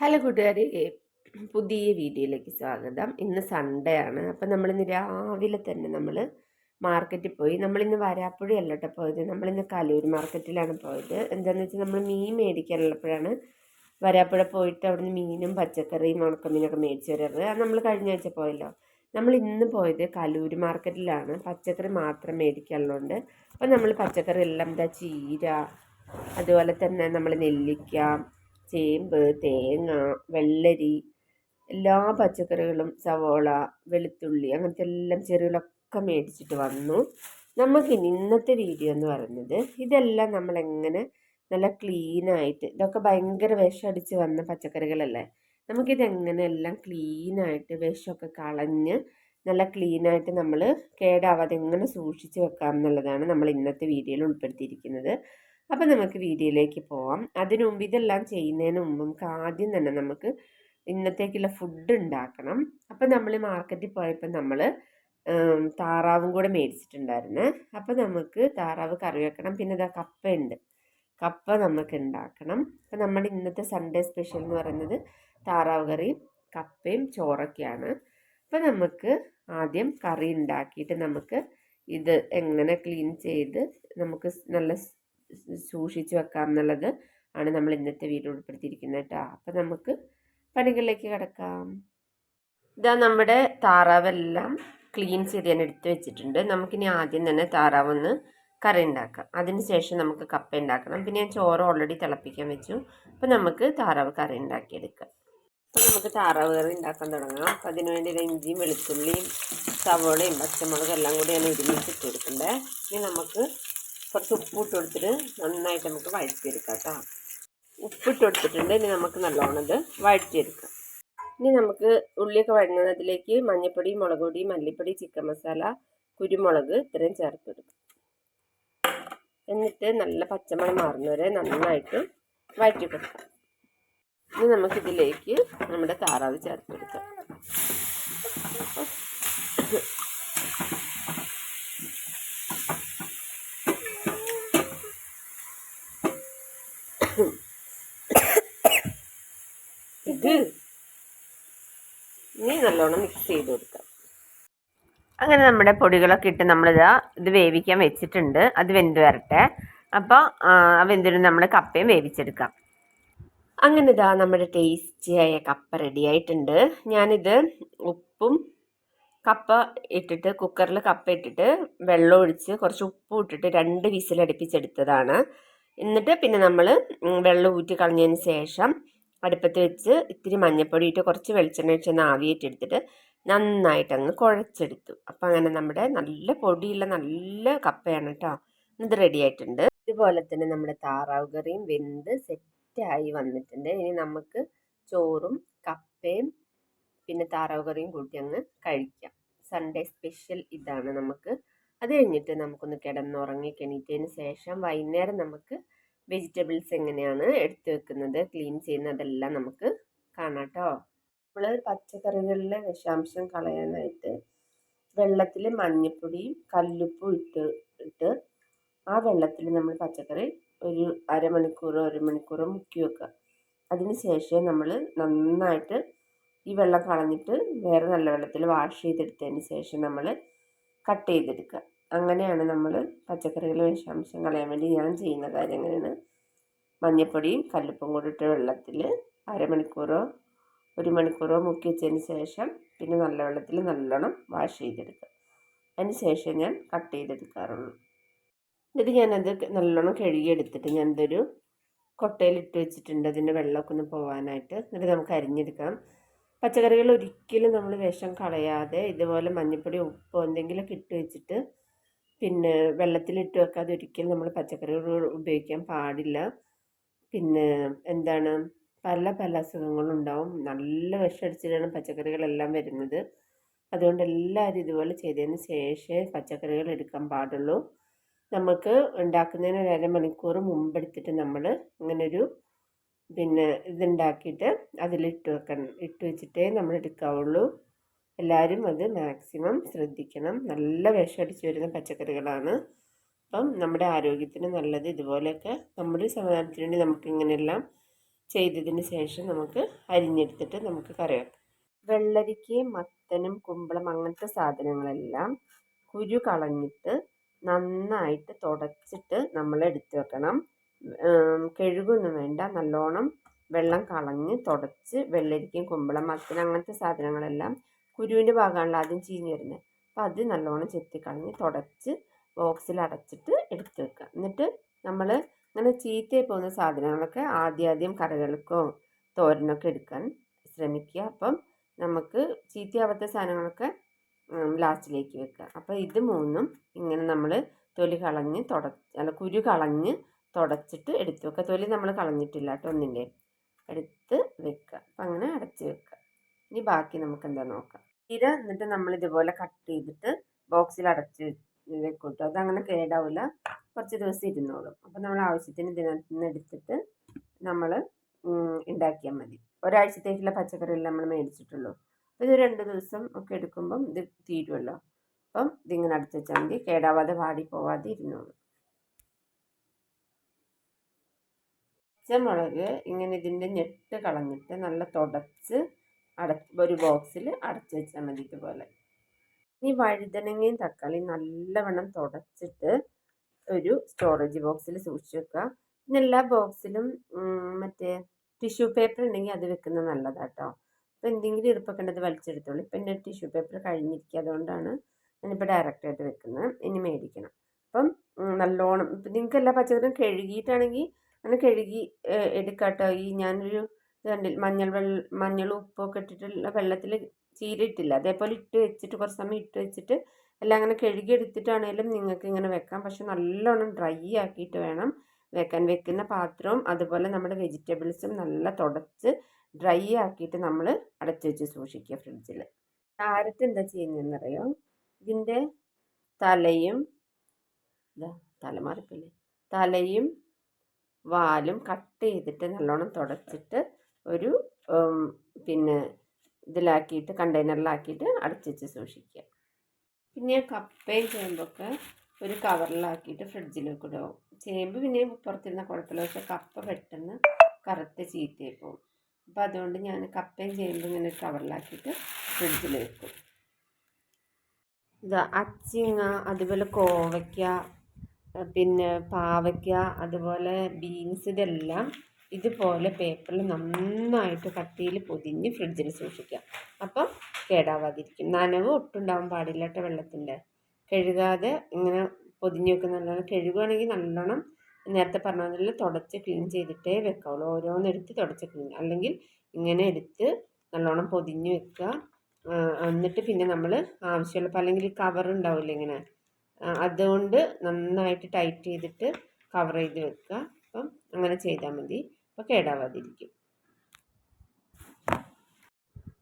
Hello കൂട്ടുകാരെ പുതിയ വീഡിയോയിലേക്ക് സ്വാഗതം. ഇന്ന് സൺഡേ ആണ്. അപ്പം നമ്മളിന്ന് രാവിലെ തന്നെ നമ്മൾ മാർക്കറ്റിൽ പോയി. നമ്മളിന്ന് വരാപ്പുഴയല്ല കേട്ടോ പോയത്. നമ്മളിന്ന് കലൂർ മാർക്കറ്റിലാണ് പോയത്. എന്താണെന്ന് വെച്ചാൽ നമ്മൾ മീൻ മേടിക്കാനുള്ളപ്പോഴാണ് വരാപ്പുഴ പോയിട്ട് അവിടുന്ന് മീനും പച്ചക്കറിയും ഉണക്കമീനൊക്കെ മേടിച്ച് വരാറ്. അത് നമ്മൾ കഴിഞ്ഞ ആഴ്ച പോയല്ലോ. നമ്മൾ ഇന്ന് പോയത് കലൂർ മാർക്കറ്റിലാണ് പച്ചക്കറി മാത്രം മേടിക്കാനുള്ളതുകൊണ്ട്. അപ്പം നമ്മൾ പച്ചക്കറി എല്ലാം എന്താ ചീര അതുപോലെ തന്നെ നമ്മൾ നെല്ലിക്ക ചേമ്പ് തേങ്ങ വെള്ളരി എല്ലാ പച്ചക്കറികളും സവോള വെളുത്തുള്ളി അങ്ങനത്തെ എല്ലാം ചെറുകളൊക്കെ മേടിച്ചിട്ട് വന്നു. നമുക്കിനി ഇന്നത്തെ വീഡിയോ എന്ന് പറയുന്നത് ഇതെല്ലാം നമ്മളെങ്ങനെ നല്ല ക്ലീനായിട്ട് ഇതൊക്കെ ഭയങ്കര വിഷമടിച്ച് വന്ന പച്ചക്കറികളല്ലേ? നമുക്കിതെങ്ങനെയെല്ലാം ക്ലീനായിട്ട് വിഷമൊക്കെ കളഞ്ഞ് നല്ല ക്ലീനായിട്ട് നമ്മൾ കേടാവാതെ എങ്ങനെ സൂക്ഷിച്ച് വെക്കാം എന്നുള്ളതാണ് നമ്മൾ ഇന്നത്തെ വീഡിയോയിൽ ഉൾപ്പെടുത്തിയിരിക്കുന്നത്. അപ്പം നമുക്ക് വീഡിയോയിലേക്ക് പോവാം. അതിനു മുമ്പ് ഇതെല്ലാം ചെയ്യുന്നതിന് മുമ്പ് നമുക്ക് ആദ്യം തന്നെ നമുക്ക് ഇന്നത്തേക്കുള്ള ഫുഡ് ഉണ്ടാക്കണം. അപ്പം നമ്മൾ മാർക്കറ്റിൽ പോയപ്പോൾ നമ്മൾ താറാവും കൂടെ മേടിച്ചിട്ടുണ്ടായിരുന്നു. അപ്പം നമുക്ക് താറാവ് കറി വെക്കണം. പിന്നെ ഇതാ കപ്പയുണ്ട്. കപ്പ നമുക്ക് ഉണ്ടാക്കണം. അപ്പം നമ്മുടെ ഇന്നത്തെ സൺഡേ സ്പെഷ്യൽ എന്ന് പറയുന്നത് താറാവ് കറിയും കപ്പയും ചോറൊക്കെയാണ്. അപ്പം നമുക്ക് ആദ്യം കറി ഉണ്ടാക്കിയിട്ട് നമുക്ക് ഇത് എങ്ങനെ ക്ലീൻ ചെയ്ത് നമുക്ക് നല്ല സൂക്ഷിച്ച് വെക്കാം എന്നുള്ളത് ആണ് നമ്മൾ ഇന്നത്തെ വീഡിയോ ഉൾപ്പെടുത്തിയിരിക്കുന്നത് കേട്ടോ. അപ്പം നമുക്ക് പണികളിലേക്ക് കിടക്കാം. ഇതാ നമ്മുടെ താറാവെല്ലാം ക്ലീൻ ചെയ്ത് ഞാൻ എടുത്തു വെച്ചിട്ടുണ്ട്. നമുക്കിനി ആദ്യം തന്നെ താറാവ് ഒന്ന് കറി ഉണ്ടാക്കാം. അതിന് ശേഷം നമുക്ക് കപ്പ ഉണ്ടാക്കണം. പിന്നെ ഞാൻ ചോറ് ഓൾറെഡി തിളപ്പിക്കാൻ വെച്ചു. അപ്പം നമുക്ക് താറാവ് കറി ഉണ്ടാക്കിയെടുക്കാം. അപ്പം നമുക്ക് താറാവ് കറി ഉണ്ടാക്കാൻ തുടങ്ങാം. അപ്പം അതിന് വേണ്ടി ഇഞ്ചിയും വെളുത്തുള്ളിയും സവോളയും പച്ചമുളകും എല്ലാം കൂടി ഞാൻ ഒരുമിച്ച് ഇട്ട് കൊടുക്കണ്ടേ. ഇനി നമുക്ക് കുറച്ച് ഉപ്പ് ഇട്ട് കൊടുത്തിട്ട് നന്നായിട്ട് നമുക്ക് വഴറ്റിയെടുക്കാം കേട്ടോ. ഉപ്പിട്ട് കൊടുത്തിട്ടുണ്ട്. ഇനി നമുക്ക് നല്ലോണം ഇത് വഴറ്റിയെടുക്കാം. ഇനി നമുക്ക് ഉള്ളിയൊക്കെ വഴങ്ങുന്നതിലേക്ക് മഞ്ഞപ്പൊടി മുളക് പൊടി മല്ലിപ്പൊടി ചിക്കൻ മസാല കുരുമുളക് ഇത്രയും ചേർത്തെടുക്കും എന്നിട്ട് നല്ല പച്ചമണം മാറുന്നവരെ നന്നായിട്ട് വഴറ്റി കൊടുക്കാം. ഇനി നമുക്കിതിലേക്ക് നമ്മുടെ താറാവ് ചേർത്തെടുക്കാം ഇത് ഇനി നല്ലോണം മിക്സ് ചെയ്ത് കൊടുക്കാം. അങ്ങനെ നമ്മുടെ പൊടികളൊക്കെ ഇട്ട് നമ്മളിതാ ഇത് വേവിക്കാൻ വെച്ചിട്ടുണ്ട്. അത് വെന്ത് വരട്ടെ. അപ്പോൾ വെന്തിന് നമ്മൾ കപ്പയും വേവിച്ചെടുക്കാം. അങ്ങനെ ഇതാ നമ്മുടെ ടേസ്റ്റിയായ കപ്പ റെഡി ആയിട്ടുണ്ട്. ഞാനിത് ഉപ്പും കപ്പ ഇട്ടിട്ട് കുക്കറിൽ കപ്പ ഇട്ടിട്ട് വെള്ളം ഒഴിച്ച് കുറച്ച് ഉപ്പും ഇട്ടിട്ട് രണ്ട് വിസിലടുപ്പിച്ചെടുത്തതാണ്. എന്നിട്ട് പിന്നെ നമ്മൾ വെള്ളം ഊറ്റി കളഞ്ഞതിന് ശേഷം അടുപ്പത്ത് വെച്ച് ഇത്തിരി മഞ്ഞൾപ്പൊടി ഇട്ട് കുറച്ച് വെളിച്ചെണ്ണ വെച്ചൊന്ന് ആവിയേറ്റെടുത്തിട്ട് ആവിയേറ്റ് നന്നായിട്ട് അങ്ങ് കുഴച്ചെടുത്തു. അപ്പം അങ്ങനെ നമ്മുടെ നല്ല പൊടിയുള്ള നല്ല കപ്പയാണ് കേട്ടോ ഇത് റെഡി ആയിട്ടുണ്ട്. ഇതുപോലെ തന്നെ നമ്മുടെ താറാവ് കറിയും വെന്ത് സെറ്റായി വന്നിട്ടുണ്ട്. ഇനി നമുക്ക് ചോറും കപ്പയും പിന്നെ താറാവ് കറിയും കൂട്ടി അങ്ങ് കഴിക്കാം. സൺഡേ സ്പെഷ്യൽ ഇതാണ് നമുക്ക്. അത് കഴിഞ്ഞിട്ട് നമുക്കൊന്ന് കിടന്നുറങ്ങി കഴിഞ്ഞിട്ടതിന് ശേഷം വൈകുന്നേരം നമുക്ക് വെജിറ്റബിൾസ് എങ്ങനെയാണ് എടുത്തു വെക്കുന്നത് ക്ലീൻ ചെയ്യുന്നതെല്ലാം നമുക്ക് കാണാം കേട്ടോ നമ്മൾ പച്ചക്കറികളിലെ വിഷാംശം കളയാനായിട്ട് വെള്ളത്തിൽ മഞ്ഞൾപ്പൊടിയും കല്ലുപ്പും ഇട്ട് ഇട്ട് ആ വെള്ളത്തിൽ നമ്മൾ പച്ചക്കറി ഒരു അരമണിക്കൂറോ ഒരു മണിക്കൂറോ മുക്കി വെക്കുക. അതിന് ശേഷം നമ്മൾ നന്നായിട്ട് ഈ വെള്ളം കളഞ്ഞിട്ട് വേറെ നല്ല വെള്ളത്തിൽ വാഷ് ചെയ്തെടുത്തതിന് ശേഷം നമ്മൾ കട്ട് ചെയ്തെടുക്കുക. അങ്ങനെയാണ് നമ്മൾ പച്ചക്കറികളിലെ വിഷാംശം കളയാൻ വേണ്ടി ഞാൻ ചെയ്യുന്ന കാര്യം അങ്ങനെയാണ്. മഞ്ഞൾപ്പൊടിയും കല്ലുപ്പും കൂടി ഇട്ട് വെള്ളത്തിൽ അരമണിക്കൂറോ ഒരു മണിക്കൂറോ മുക്കി വെച്ചതിന് ശേഷം പിന്നെ നല്ല വെള്ളത്തിൽ നല്ലോണം വാഷ് ചെയ്തെടുക്കുക. അതിന് ശേഷം ഞാൻ കട്ട് ചെയ്തെടുക്കാറുള്ളൂ. എന്നിട്ട് ഞാനത് നല്ലോണം കഴുകിയെടുത്തിട്ട് ഞാൻ ഇതൊരു കൊട്ടയിലിട്ട് വെച്ചിട്ടുണ്ട്. അതിന്റെ വെള്ളമൊക്കെ ഒന്ന് പോകാനായിട്ട് എന്നിട്ട് നമുക്ക് അരിഞ്ഞെടുക്കാം. പച്ചക്കറികൾ ഒരിക്കലും നമ്മൾ വിഷം കളയാതെ ഇതുപോലെ മഞ്ഞൾപ്പൊടി ഉപ്പോ എന്തെങ്കിലുമൊക്കെ ഇട്ട് വെച്ചിട്ട് പിന്നെ വെള്ളത്തിലിട്ട് വെക്കാതെ ഒരിക്കലും നമ്മൾ പച്ചക്കറികൾ ഉപയോഗിക്കാൻ പാടില്ല. പിന്നെ എന്താണ്? പല പല അസുഖങ്ങളും ഉണ്ടാവും നല്ല വിഷമടിച്ചിട്ടാണ് പച്ചക്കറികളെല്ലാം വരുന്നത്. അതുകൊണ്ട് എല്ലാവരും ഇതുപോലെ ചെയ്തതിന് ശേഷമേ പച്ചക്കറികൾ എടുക്കാൻ പാടുള്ളൂ. നമുക്ക് ഉണ്ടാക്കുന്നതിന് ഒരു അരമണിക്കൂർ മുമ്പെടുത്തിട്ട് നമ്മൾ ഇങ്ങനൊരു പിന്നെ ഇതുണ്ടാക്കിയിട്ട് അതിലിട്ട് വെക്കണം. ഇട്ട് വെച്ചിട്ടേ നമ്മൾ എടുക്കാവുള്ളൂ എല്ലാവരും അത് മാക്സിമം ശ്രദ്ധിക്കണം. നല്ല വിഷമടിച്ച് വരുന്ന പച്ചക്കറികളാണ്. അപ്പം നമ്മുടെ ആരോഗ്യത്തിന് നല്ലത്. ഇതുപോലെയൊക്കെ നമ്മുടെ സമാധാനത്തിന് വേണ്ടി നമുക്ക് ഇങ്ങനെയെല്ലാം ചെയ്തതിന് ശേഷം നമുക്ക് അരിഞ്ഞെടുത്തിട്ട് നമുക്ക് കറി വെക്കാം. വെള്ളരിക്കയും മത്തനും കുമ്പളം അങ്ങനത്തെ സാധനങ്ങളെല്ലാം കുരു കളഞ്ഞിട്ട് നന്നായിട്ട് തുടച്ചിട്ട് നമ്മൾ എടുത്ത് വെക്കണം. കഴുകൊന്നും വേണ്ട. നല്ലോണം വെള്ളം കളഞ്ഞ് തുടച്ച് വെള്ളരിക്കയും കുമ്പളം മത്തൻ അങ്ങനത്തെ സാധനങ്ങളെല്ലാം കുരുവിന്റെ ഭാഗമാണല്ലോ ആദ്യം ചീഞ്ഞ് വരുന്നത്. അപ്പോൾ അത് നല്ലോണം ചെത്തിക്കളഞ്ഞ് തുടച്ച് ബോക്സിൽ അടച്ചിട്ട് എടുത്ത് വെക്കുക. എന്നിട്ട് നമ്മൾ അങ്ങനെ ചീത്തയായി പോകുന്ന സാധനങ്ങളൊക്കെ ആദ്യം ആദ്യം കറികൾക്കോ തോരനൊക്കെ എടുക്കാൻ ശ്രമിക്കുക. അപ്പം നമുക്ക് ചീത്തയാവാത്ത സാധനങ്ങളൊക്കെ ലാസ്റ്റിലേക്ക് വെക്കുക. അപ്പോൾ ഇത് മൂന്നും ഇങ്ങനെ നമ്മൾ തൊലി കളഞ്ഞ് തുട അല്ല കുരു കളഞ്ഞ് തുടച്ചിട്ട് എടുത്ത് വെക്കുക. തൊലി നമ്മൾ കളഞ്ഞിട്ടില്ല കേട്ടോ ഒന്നിന്റെ. എടുത്ത് വെക്കുക അപ്പം അങ്ങനെ അടച്ച് വെക്കുക ഇനി ബാക്കി നമുക്ക് എന്താ നോക്കാം. ചീര എന്നിട്ട് നമ്മൾ ഇതുപോലെ കട്ട് ചെയ്തിട്ട് ബോക്സിൽ അടച്ച് വെക്കൂട്ടോ. അതങ്ങനെ കേടാവില്ല കുറച്ച് ദിവസം ഇരുന്നോളും. അപ്പം നമ്മൾ ആവശ്യത്തിന് ഇതിനകത്ത് എടുത്തിട്ട് നമ്മൾ ഉണ്ടാക്കിയാൽ മതി. ഒരാഴ്ചത്തേക്കുള്ള പച്ചക്കറിയെല്ലാം നമ്മൾ മേടിച്ചിട്ടുള്ളൂ. അപ്പോൾ ഇത് രണ്ട് ദിവസം ഒക്കെ എടുക്കുമ്പം ഇത് തീരുമല്ലോ അപ്പം ഇതിങ്ങനെ അടച്ചു വെച്ചാൽ മതി. കേടാവാതെ വാടി പോവാതെ ഇരുന്നോളും. പച്ചമുളക് ഇങ്ങനെ ഇതിന്റെ ഞെട്ട് കളഞ്ഞിട്ട് നല്ല തുടച്ച് അട ഒരു ബോക്സിൽ അടച്ച് വെച്ചാൽ മതി ഇതുപോലെ. ഇനി വഴുതനങ്ങയും തക്കാളിയും നല്ലവണ്ണം തുടച്ചിട്ട് ഒരു സ്റ്റോറേജ് ബോക്സിൽ സൂക്ഷിച്ച് വെക്കുക. പിന്നെ എല്ലാ ബോക്സിലും മറ്റേ ടിഷ്യൂ പേപ്പർ ഉണ്ടെങ്കിൽ അത് വെക്കുന്നത് നല്ലതാട്ടോ. അപ്പോൾ എന്തെങ്കിലും ഇറുപ്പൊക്കെ ഉണ്ടത് വലിച്ചെടുത്തോളൂ. ഇപ്പം എന്റെ ടിഷ്യൂ പേപ്പർ കഴിഞ്ഞിരിക്കുക അതുകൊണ്ടാണ് ഞാനിപ്പോൾ ഡയറക്റ്റായിട്ട് വെക്കുന്നത്. ഇനി മേടിക്കണം. അപ്പം നല്ലോണം നിങ്ങൾക്ക് എല്ലാ പച്ചക്കറിയും കഴുകിയിട്ടാണെങ്കിൽ അങ്ങനെ കഴുകി എടുക്കാട്ടോ. ഈ ഞാനൊരു കണ്ടില്ല മഞ്ഞൾ വെള്ള മഞ്ഞളും ഉപ്പൊക്കെ ഇട്ടിട്ടുള്ള വെള്ളത്തിൽ ചീര ഇട്ടില്ല അതേപോലെ ഇട്ട് വെച്ചിട്ട് കുറച്ച് സമയം ഇട്ട് വെച്ചിട്ട് എല്ലാം അങ്ങനെ കഴുകി എടുത്തിട്ടാണേലും നിങ്ങൾക്ക് ഇങ്ങനെ വെക്കാം. പക്ഷെ നല്ലോണം ഡ്രൈ ആക്കിയിട്ട് വേണം വെക്കാൻ. വെക്കുന്ന പാത്രവും അതുപോലെ നമ്മുടെ വെജിറ്റബിൾസും നല്ല തുടച്ച് ഡ്രൈ ആക്കിയിട്ട് നമ്മൾ അടച്ചു വെച്ച് സൂക്ഷിക്കുക ഫ്രിഡ്ജിൽ. ക്യാരറ്റ് എന്താ ചെയ്യുന്നതെന്നറിയോ? ഇതിന്റെ തലയും തലമാറിപ്പില്ലേ തലയും വാലും കട്ട് ചെയ്തിട്ട് നല്ലോണം തുടച്ചിട്ട് ഒരു പിന്നെ ഇതിലാക്കിയിട്ട് കണ്ടെയ്നറിലാക്കിയിട്ട് അടച്ചിച്ച് സൂക്ഷിക്കുക. പിന്നെ കപ്പയും ചേമ്പൊക്കെ ഒരു കവറിലാക്കിയിട്ട് ഫ്രിഡ്ജിലേക്ക് ഇടും ചേമ്പ് പിന്നെ പുറത്തിരുന്ന കുഴപ്പമില്ല. പക്ഷെ കപ്പ പെട്ടെന്ന് കറുത്ത് ചീത്തയായി പോകും. അപ്പം അതുകൊണ്ട് ഞാൻ കപ്പയും ചേമ്പും ഇങ്ങനെ കവറിലാക്കിയിട്ട് ഫ്രിഡ്ജിൽ വെക്കും ഇതാ അച്ചിങ്ങ അതുപോലെ കോവയ്ക്ക പിന്നെ പാവയ്ക്ക അതുപോലെ ബീൻസ് ഇതെല്ലാം ഇതുപോലെ പേപ്പറിൽ നന്നായിട്ട് കട്ടിയിൽ പൊതിഞ്ഞ് ഫ്രിഡ്ജിൽ സൂക്ഷിക്കാം അപ്പം കേടാവാതിരിക്കും. നനവ് ഒട്ടുണ്ടാവാൻ പാടില്ല കേട്ടോ വെള്ളത്തിന്റെ കഴുകാതെ ഇങ്ങനെ പൊതിഞ്ഞ് വെക്കുന്ന നല്ലോണം കഴുകുകയാണെങ്കിൽ നല്ലോണം നേരത്തെ പറഞ്ഞ പോലെ തുടച്ച് ക്ലീൻ ചെയ്തിട്ടേ വെക്കാവുള്ളൂ. ഓരോന്നെടുത്ത് തുടച്ച് ക്ലീൻ അല്ലെങ്കിൽ ഇങ്ങനെ എടുത്ത് നല്ലോണം പൊതിഞ്ഞ് വെക്കുക. എന്നിട്ട് പിന്നെ നമ്മൾ ആവശ്യമുള്ളപ്പോൾ അല്ലെങ്കിൽ കവർ ഉണ്ടാവില്ല ഇങ്ങനെ. അതുകൊണ്ട് നന്നായിട്ട് ടൈറ്റ് ചെയ്തിട്ട് കവർ ചെയ്ത് വെക്കുക. അങ്ങനെ ചെയ്താൽ മതി. അപ്പോൾ കേടാവാതിരിക്കും.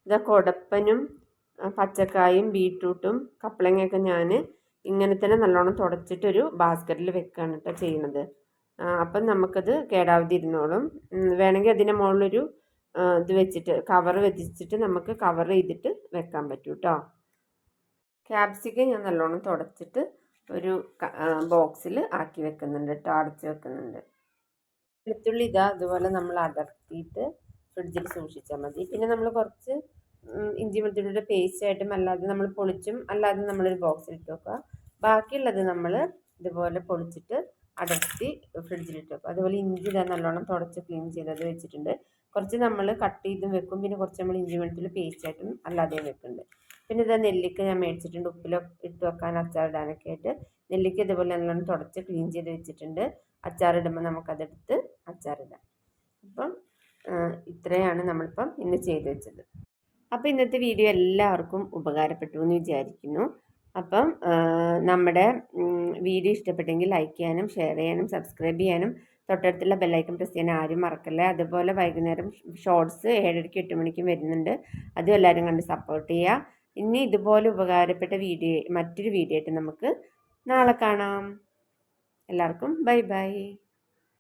ഇതാ കൊടപ്പനും പച്ചക്കായും ബീട്രൂട്ടും കപ്പളങ്ങയൊക്കെ ഞാൻ ഇങ്ങനെ തന്നെ നല്ലോണം തുടച്ചിട്ടൊരു ബാസ്ക്കറ്റിൽ വെക്കുകയാണ് കേട്ടോ ചെയ്യണത്. അപ്പം നമുക്കത് കേടാവാതിരുന്നോളും. വേണമെങ്കിൽ അതിന്റെ മുകളിലൊരു ഇത് വെച്ചിട്ട് കവർ വെച്ചിട്ട് നമുക്ക് കവർ ചെയ്തിട്ട് വെക്കാൻ പറ്റും കേട്ടോ ക്യാപ്സിക്കം ഞാൻ നല്ലോണം തുടച്ചിട്ട് ഒരു ബോക്സിൽ ആക്കി വെക്കുന്നുണ്ട് കേട്ടോ അടച്ച് വെക്കുന്നുണ്ട്. വെളുത്തുള്ളി ഇതാ അതുപോലെ നമ്മൾ അടർത്തിയിട്ട് ഫ്രിഡ്ജിൽ സൂക്ഷിച്ചാൽ മതി. പിന്നെ നമ്മൾ കുറച്ച് ഇഞ്ചി വെളുത്തുള്ളിയുടെ പേസ്റ്റ് ആയിട്ടും അല്ലാതെ നമ്മൾ പൊളിച്ചും അല്ലാതെ നമ്മളൊരു ബോക്സിൽ ഇട്ട് വെക്കുക. ബാക്കിയുള്ളത് നമ്മൾ ഇതുപോലെ പൊളിച്ചിട്ട് അടർത്തി ഫ്രിഡ്ജിലിട്ട് വെക്കുക. അതുപോലെ ഇഞ്ചി ഇതാ നല്ലോണം തുടച്ച് ക്ലീൻ ചെയ്തത് വെച്ചിട്ടുണ്ട്. കുറച്ച് നമ്മൾ കട്ട് ചെയ്തും വെക്കും. പിന്നെ കുറച്ച് നമ്മൾ ഇഞ്ചി വെളുത്തുള്ളി പേസ്റ്റ് ആയിട്ടും അല്ലാതെയും വെക്കുന്നുണ്ട്. പിന്നെ ഇതാ നെല്ലിക്ക ഞാൻ മേടിച്ചിട്ടുണ്ട്. ഉപ്പിലൊക്കെ ഇട്ട് വെക്കാൻ അച്ചാറിടാനൊക്കെ ആയിട്ട്. നെല്ലിക്ക ഇതുപോലെ നല്ലോണം തുടച്ച് ക്ലീൻ ചെയ്ത് വെച്ചിട്ടുണ്ട്. അച്ചാറിടുമ്പോൾ നമുക്കതെടുത്ത് അച്ചാറിടാം അപ്പം ഇത്രയാണ് നമ്മളിപ്പം ഇന്ന് ചെയ്തു വെച്ചത്. അപ്പോൾ ഇന്നത്തെ വീഡിയോ എല്ലാവർക്കും ഉപകാരപ്പെട്ടു എന്ന് വിചാരിക്കുന്നു. അപ്പം നമ്മുടെ വീഡിയോ ഇഷ്ടപ്പെട്ടെങ്കിൽ ലൈക്ക് ചെയ്യാനും ഷെയർ ചെയ്യാനും സബ്സ്ക്രൈബ് ചെയ്യാനും തൊട്ടടുത്തുള്ള ബെല്ലൈക്കൺ പ്രസ് ചെയ്യാൻ ആരും മറക്കല്ലേ? അതുപോലെ വൈകുന്നേരം ഷോർട്സ് ഏഴരയ്ക്ക് എട്ട് മണിക്കും വരുന്നുണ്ട്. അതും എല്ലാവരും കണ്ട് സപ്പോർട്ട് ചെയ്യുക. ഇനി ഇതുപോലെ ഉപകാരപ്പെട്ട വീഡിയോ മറ്റൊരു വീഡിയോ ആയിട്ട് നമുക്ക് നാളെ കാണാം. എല്ലാവർക്കും ബൈ ബൈ.